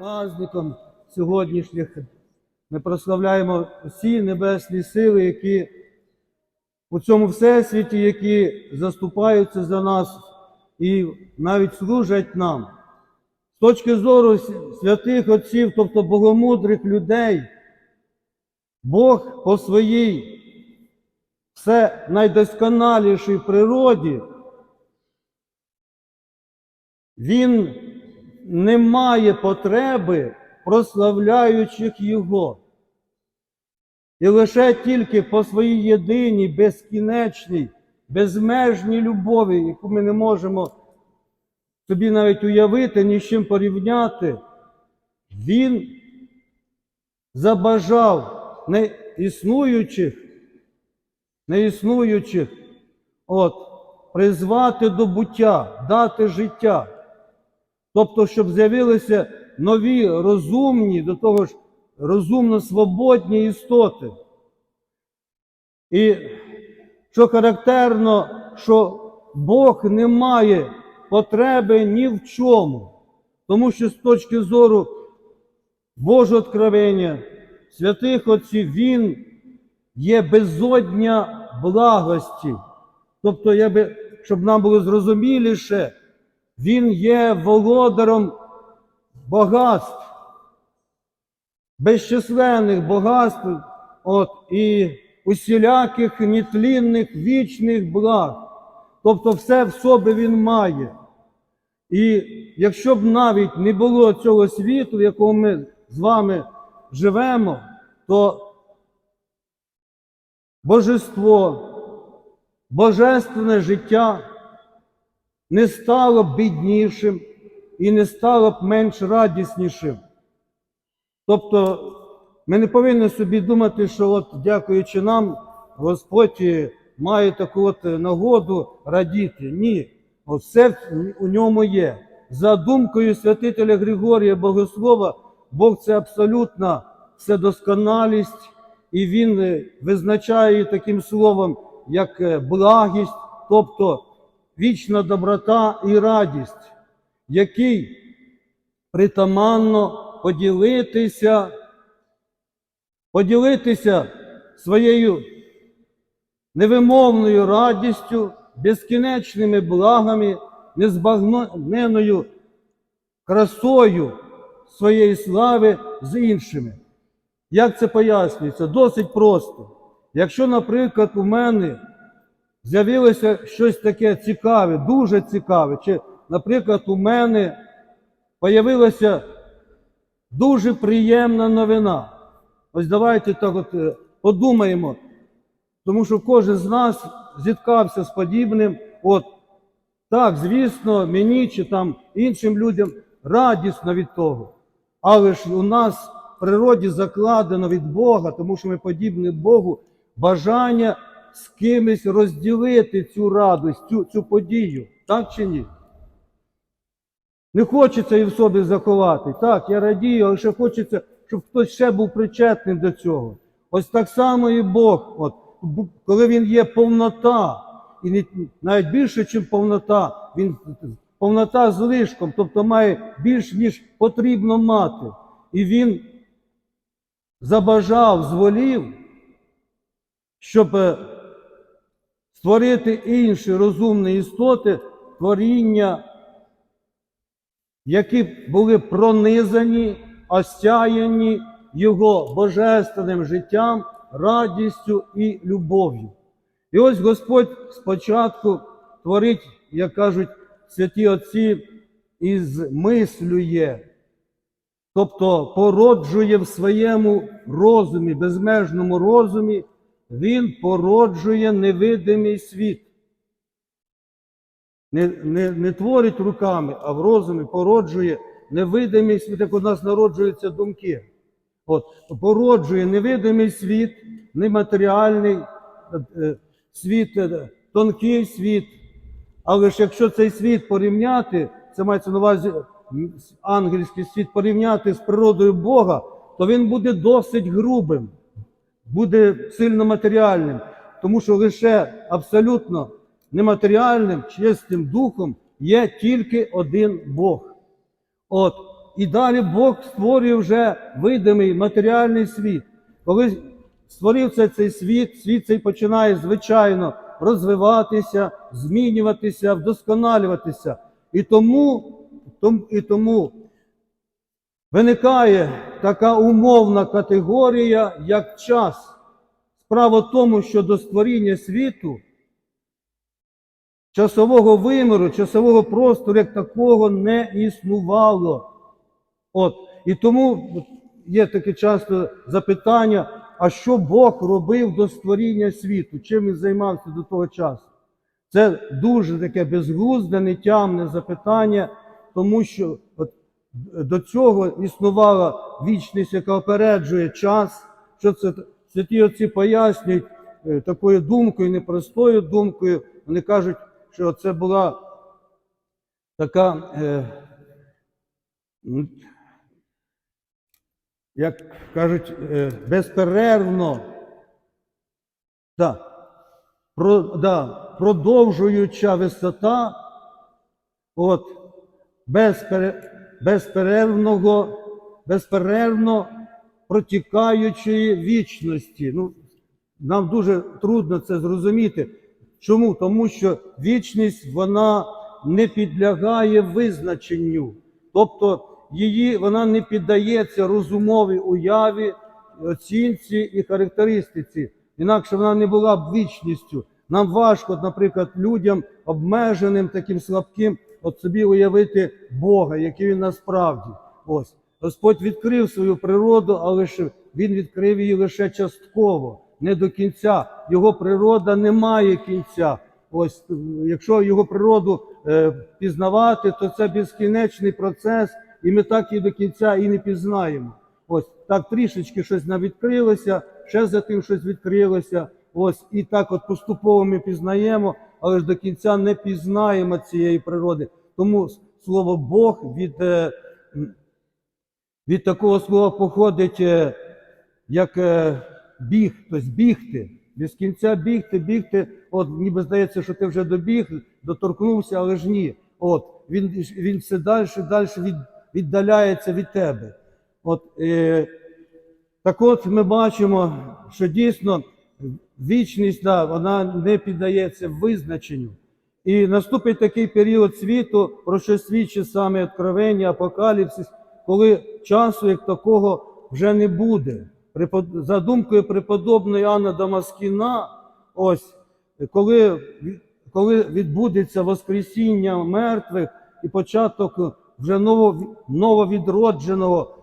праздником сьогоднішніх. Ми прославляємо всі небесні сили, які у цьому всесвіті, які заступаються за нас і навіть служать нам. З точки зору святих отців, тобто богомудрих людей, Бог по своїй все найдосконалішій природі, Він не має потреби, прославляючих Його. І лише тільки по своїй єдиній, безкінечній, безмежній любові, яку ми не можемо собі навіть уявити, ні з чим порівняти, Він забажав неіснуючих, неіснуючих, от, призвати до буття, дати життя. Тобто, щоб з'явилися нові розумні, до того ж, розумно свободні істоти. І що характерно, що Бог не має потреби ні в чому, тому що з точки зору Божого откровення, святих отців, Він є безодня благості. Тобто, я би, щоб нам було зрозуміліше, Він є володаром багатств, безчисленних багатств от, і усіляких нетлінних вічних благ. Тобто все в собі він має. І якщо б навіть не було цього світу, в якому ми з вами живемо, то божество, божественне життя не стало б біднішим і не стало б менш радіснішим. Тобто ми не повинні собі думати, що от, дякуючи нам, Господь має таку от нагоду радіти. Ні, от все у ньому є. За думкою святителя Григорія Богослова, Бог це абсолютна вседосконалість, і Він е, визначає таким словом, як е, благість, тобто вічна доброта і радість, який притаманно поділитися, поділитися своєю невимовною радістю, безкінечними благами, незбагненною красою своєї слави з іншими. Як це пояснюється? Досить просто. Якщо, наприклад, у мене з'явилося щось таке цікаве, дуже цікаве, чи, наприклад, у мене появилася дуже приємна новина. Ось давайте так от е, подумаємо, тому що кожен з нас зіткався з подібним. От так, звісно, мені чи там іншим людям радісно від того. Але ж у нас в природі закладено від Бога, тому що ми подібні Богу, бажання з кимось розділити цю радість, цю, цю подію. Так чи ні? Не хочеться і в собі заховати. Так, я радію, але ще хочеться, щоб хтось ще був причетним до цього. Ось так само і Бог, от, коли Він є повнота, і навіть більше, ніж повнота, він повнота з лишком, тобто має більш, ніж потрібно мати. І він забажав, зволів, щоб е, створити інші розумні істоти, творіння, які були пронизані, осяяні його божественним життям, радістю і любов'ю. І ось Господь спочатку творить, як кажуть святі Отці, із мислює, тобто породжує в своєму розумі, безмежному розумі, Він породжує невидимий світ. Не, не, не творить руками, а в розумі породжує невидимий світ, як у нас народжуються думки. От, Породжує невидимий світ, нематеріальний е, світ, е, тонкий світ. Але ж якщо цей світ порівняти, це мається на увазі ангельський світ порівняти з природою Бога, то він буде досить грубим, буде сильно матеріальним, тому що лише абсолютно нематеріальним, чистим духом є тільки один Бог. От, і далі Бог створює вже видимий матеріальний світ. Коли створився цей світ, світ цей починає, звичайно, розвиватися, змінюватися, вдосконалюватися. І тому, і тому виникає така умовна категорія, як час. Справа в тому, що до створіння світу часового виміру, часового простору як такого не існувало. От. І тому є таке часто запитання, а що Бог робив до створіння світу? Чим він займався до того часу? Це дуже таке безглузде, нетямне запитання, тому що от до цього існувала вічність, яка опереджує час, що це? Святі отці пояснюють е, такою думкою, непростою думкою. Вони кажуть, що це була така, е, як кажуть, е, безперервно, да, про, да, продовжуюча висота, от, безпере, безперервного, безперервно протікаючої вічності. Ну, нам дуже трудно це зрозуміти. Чому? Тому що вічність вона не підлягає визначенню. Тобто її вона не піддається розумовій уяві, оцінці і характеристиці. Інакше вона не була б вічністю. Нам важко, наприклад, людям обмеженим, таким слабким, от собі уявити Бога, який він насправді. Ось Господь відкрив свою природу, але ж він відкрив її лише частково, не до кінця. Його природа не має кінця. Ось якщо його природу е, пізнавати, то це безкінечний процес, і ми так і до кінця і не пізнаємо. Ось так трішечки щось нам відкрилося, ще за тим щось відкрилося. Ось і так, от поступово ми пізнаємо, але ж до кінця не пізнаємо цієї природи. Тому слово Бог від, е, від такого слова походить е, як е, біг, тобто бігти. Без кінця бігти, бігти. От ніби здається, що ти вже добіг, доторкнувся, але ж ні. От він, він все далі, далі від, віддаляється від тебе. От, е, так от ми бачимо, що дійсно вічність да, вона не піддається визначенню. І наступить такий період світу, про що свідчить саме Откровення, Апокаліпсис, коли часу як такого вже не буде. За думкою преподобної Анна Дамаскіна, ось коли, коли відбудеться Воскресіння мертвих і початок вже нововідродженого,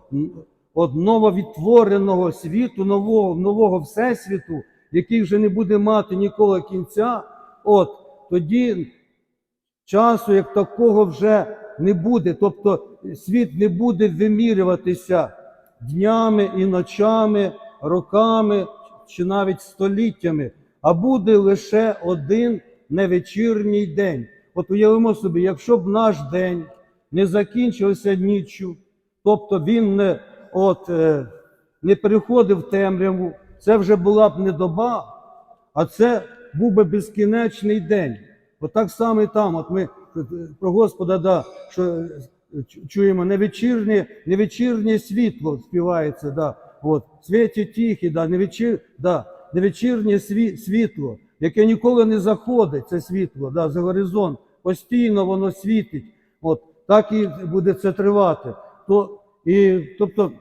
нововідтвореного світу, нового, нового всесвіту, який вже не буде мати ніколи кінця, от тоді часу як такого вже не буде. Тобто світ не буде вимірюватися днями і ночами, роками чи навіть століттями, а буде лише один невечірній день. От уявимо собі, якщо б наш день не закінчився ніччю, тобто він не, от, е, не переходив темряву, це вже була б не доба, а це був би безкінечний день. От так само і там. От ми е, про Господа, да, що е, чу- чуємо невечірнє, невечірнє світло співається, да, от, світі тихі, да, невечір, да, невечірнє сві, світло, яке ніколи не заходить, це світло, да, за горизонт, постійно воно світить. От, так і буде це тривати. То, і, тобто,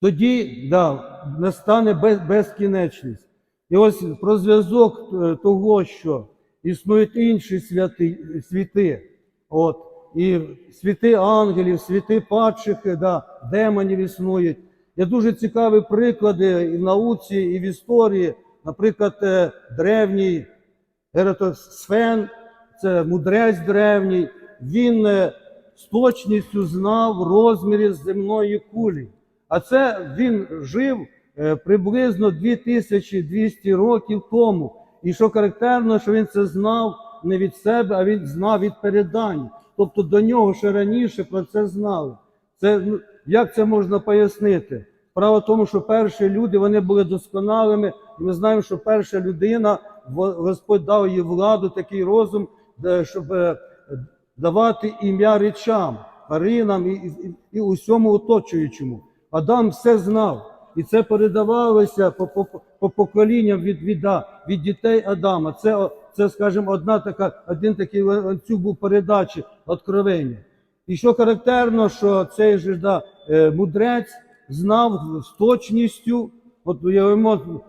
тоді да, настане без, безкінечність. І ось про зв'язок е, того, що існують інші святи, світи, от, і світи ангелів, світи падших, да, демонів існують. Є дуже цікаві приклади і в науці, і в історії. Наприклад, е, древній Ератосфен, це мудрець древній, він е, з точністю знав розміри земної кулі. А це він жив приблизно 2200 років тому. І що характерно, що він це знав не від себе, а він знав від передань. Тобто до нього ще раніше про це знали. Це, ну, як це можна пояснити? Справа в тому, що перші люди вони були досконалими, ми знаємо, що перша людина, Господь дав їй владу, такий розум, щоб е, давати ім'я речам. тваринам і, і, і усьому оточуючому. Адам все знав. І це передавалося по, по, по поколінням від, від, від дітей Адама. Це, це, скажімо, одна така, один такий ланцюг був передачі, откровення. І що характерно, що цей же да, е, мудрець знав з точністю, от уявимо,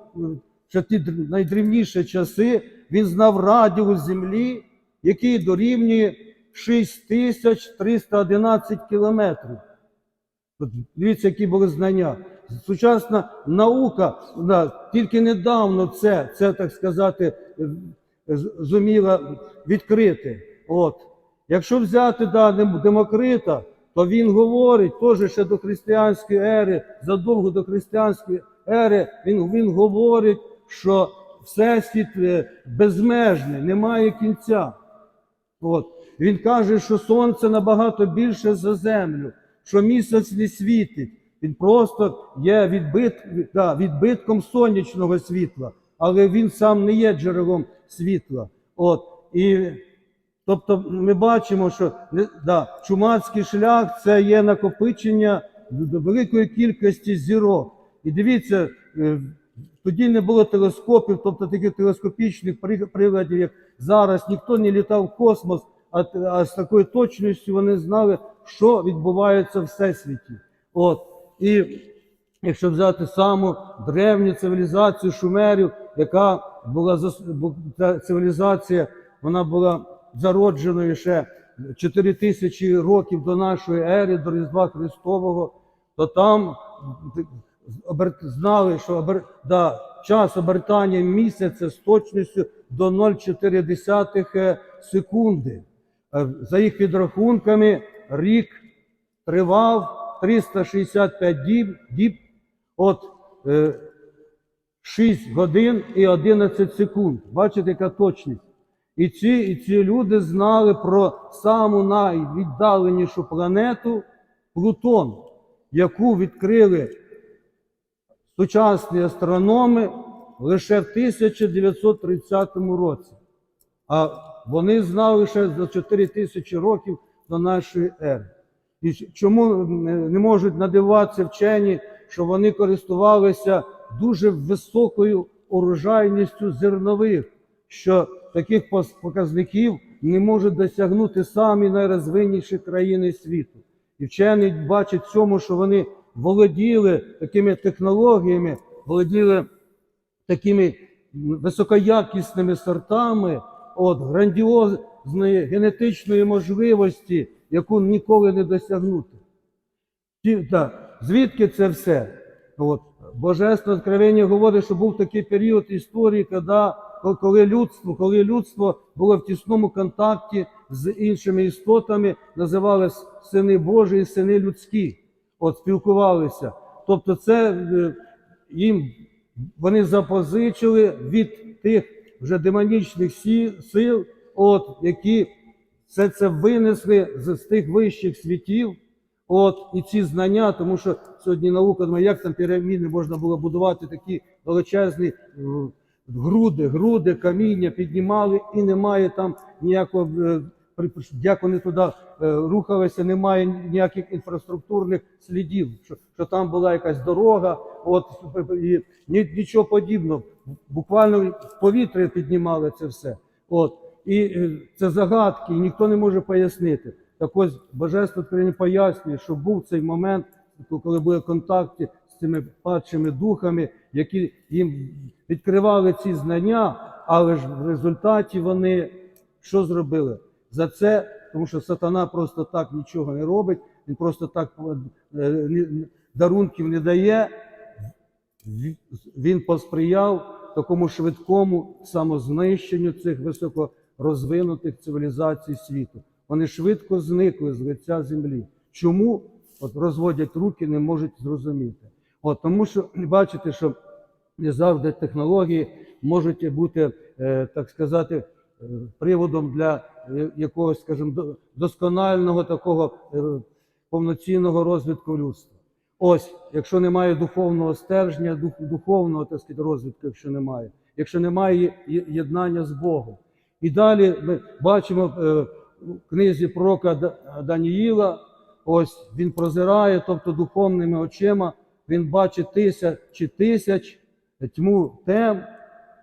що ті др- найдрівніші часи, він знав радіус землі, який дорівнює 6311 кілометрів. От Дивіться, які були знання. Сучасна наука тільки недавно це, це так сказати, е, зуміла відкрити. От. Якщо взяти да, Демокрита, то він говорить теж ще до християнської ери, задовго до християнської ери, він, він говорить, що Всесвіт е, безмежний, немає кінця. От. Він каже, що сонце набагато більше за землю, що місяць не світить. Він просто є відбит, да, відбитком сонячного світла, але він сам не є джерелом світла. От. І, тобто ми бачимо, що да, чумацький шлях це є накопичення великої кількості зірок. І дивіться, е, тоді не було телескопів, тобто таких телескопічних при- приладів, як зараз. Ніхто не літав в космос, а, а з такою точністю вони знали, що відбувається в всесвіті. От. І якщо взяти саму древню цивілізацію шумерів, яка була ця цивілізація, вона була зародженою ще 4 тисячі років до нашої ери, до Різдва Христового, то там знали, що обер- да, час обертання місяця з точністю до 0,4 секунди. Е, За їх підрахунками, рік тривав 365 діб, діб от е, 6 годин і 11 секунд. Бачите, яка точність. І ці, і ці люди знали про саму найвіддаленішу планету Плутон, яку відкрили сучасні астрономи лише в 1930 році. А вони знали ще за 4 тисячі років до нашої ери. І чому не не можуть надиватися вчені, що вони користувалися дуже високою урожайністю зернових, що таких показників не можуть досягнути самі найрозвинніші країни світу. І вчені бачать в цьому, що вони володіли такими технологіями, володіли такими високоякісними сортами, от грандіозної генетичної можливості, яку ніколи не досягнути. Звідки це все? От. Божественне откровення говорить, що був такий період історії, коли, людство, коли людство було в тісному контакті з іншими істотами, називались сини Божі і сини людські. От спілкувалися. Тобто, це е, їм вони запозичили від тих вже демонічних сил, от, які все це винесли з, тих вищих світів. От і ці знання, тому що сьогодні наука думає, як там піраміди можна було будувати такі величезні е, груди, груди, каміння піднімали, і немає там ніякого, е, як вони туди е, рухалися, немає ніяких інфраструктурних слідів, що, що там була якась дорога, от і ні- нічого подібного. Буквально в повітря піднімали це все. От. І е, це загадки, і ніхто не може пояснити. Так ось Божество Україні пояснює, що був цей момент, коли були контакти з цими падшими духами, які їм відкривали ці знання, але ж в результаті вони що зробили? За це, тому що сатана просто так нічого не робить, він просто так е, дарунків не дає. Він посприяв такому швидкому самознищенню цих високорозвинутих цивілізацій світу. Вони швидко зникли з лиця землі. Чому от розводять руки, не можуть зрозуміти? От тому, що бачите, що не завжди технології можуть бути, е, так сказати, е, приводом для е, якогось, скажімо, до- досконального такого повноцінного розвитку людства. Ось, якщо немає духовного стержня, дух, духовного так сказати, розвитку, якщо немає, якщо немає єднання з Богом. І далі ми бачимо е, в книзі пророка Даніїла, ось він прозирає, тобто духовними очима, він бачить тисячі тисяч тьму тем.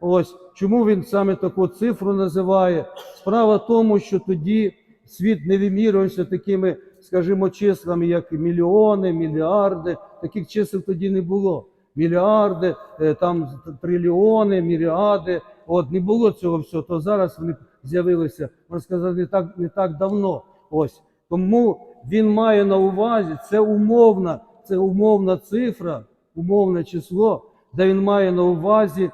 Ось чому він саме таку цифру називає? Справа в тому, що тоді світ не вимірювався такими, скажімо, числами, як мільйони, мільярди. Таких чисел тоді не було. Мільярди, е, там трильйони, мільярди. От не було цього всього. То зараз вони з'явилися, можна сказати, не так, не так давно. Ось тому він має на увазі це умовна, це умовна цифра, умовне число, де він має на увазі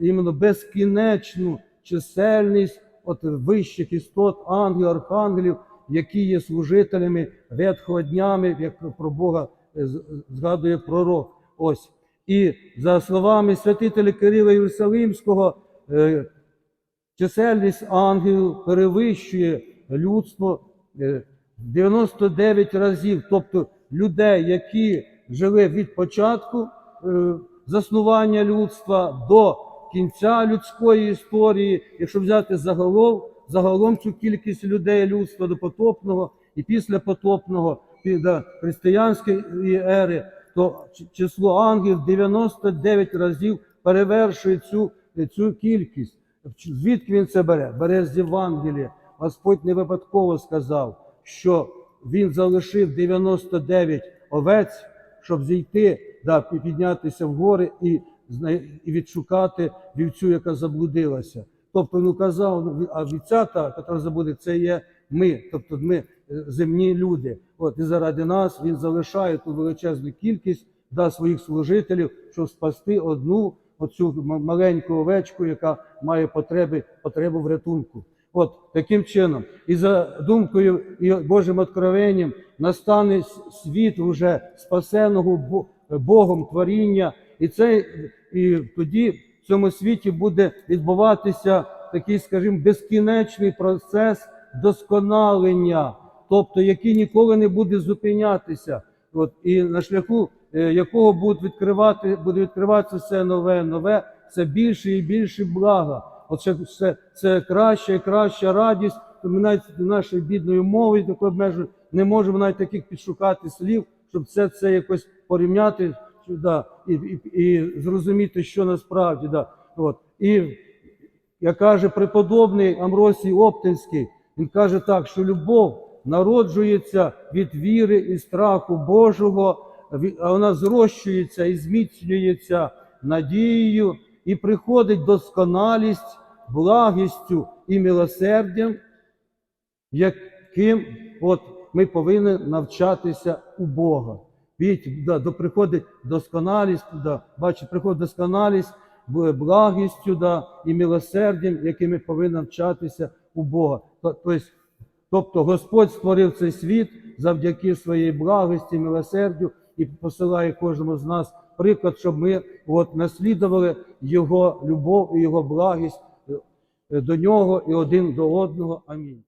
іменно безкінечну чисельність от вищих істот, ангелів, архангелів, які є служителями ветхого днями, як про Бога е, згадує пророк. Ось. І за словами святителя Кирила Єрусалимського, чисельність ангелів перевищує людство е, 99 разів, тобто людей, які жили від початку е, заснування людства до кінця людської історії, якщо взяти загалом, загалом цю кількість людей людства до потопного і після потопного до християнської ери, то число ангелів 99 разів перевершує цю, цю кількість. Звідки він це бере? Бере з Євангелія. Господь не випадково сказав, що він залишив 99 овець, щоб зійти, да, піднятися в гори і, і відшукати вівцю, яка заблудилася. Тобто він казав, ну, а вівця та, яка заблудила, це є ми, тобто ми е, земні люди. От і заради нас він залишає ту величезну кількість да, своїх служителів, щоб спасти одну оцю маленьку овечку, яка має потреби, потребу врятунку. От таким чином, і за думкою і Божим откровенням настане світ уже спасеного Богом творіння, і це і тоді в цьому світі буде відбуватися такий, скажімо, безкінечний процес досконалення, тобто який ніколи не буде зупинятися. От і на шляху якого буде відкривати, буде відкриватися все нове, нове, все більше і більше блага. Оце все це краща і краща радість. То ми навіть нашою бідною мовою такою обмеженою не можемо навіть таких підшукати слів, щоб все це якось порівняти да, і, і, і зрозуміти, що насправді да. От. І як каже преподобний Амросій Оптинський, він каже так, що любов народжується від віри і страху Божого, вона зрощується і зміцнюється надією, і приходить досконалість, благістю і милосердям, яким от ми повинні навчатися у Бога. Бачите, да, до приходить досконалість, да, бачите, приходить досконалість благістю да, і милосердям, яким ми повинні навчатися у Бога. Тобто, тобто Господь створив цей світ завдяки своїй благості, милосердю і посилає кожному з нас приклад, щоб ми от, наслідували Його любов і Його благість е, до нього і один до одного. Амінь.